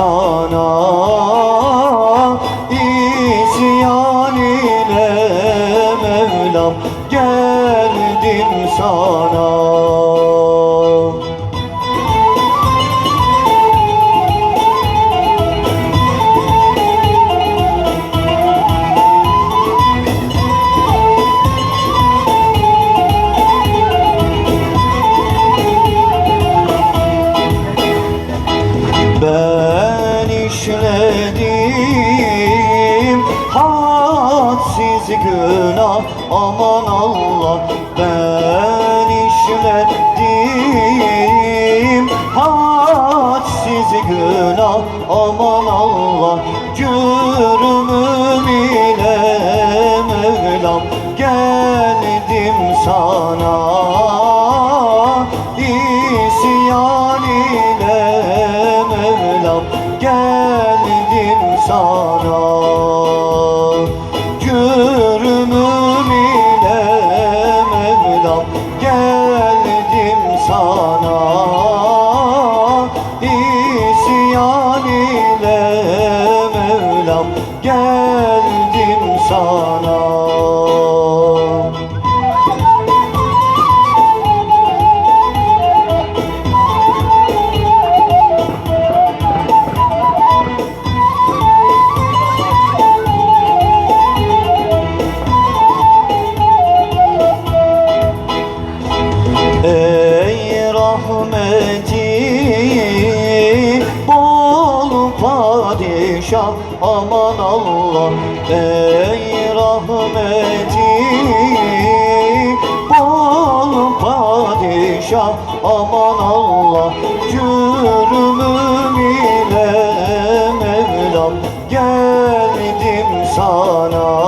cana isyan ile Mevlam geldim sana. Hadsiz günah aman Allah Ben işledim hadsiz günah aman Allah Cürmüm ile Mevlam geldim sana. İsyan ile Mevlam geldim sana sana İsyan ile Mevlam geldim bol padişah aman Allah Ey rahmeti. Bol padişah aman Allah Cürmüm ile Mevlam geldim sana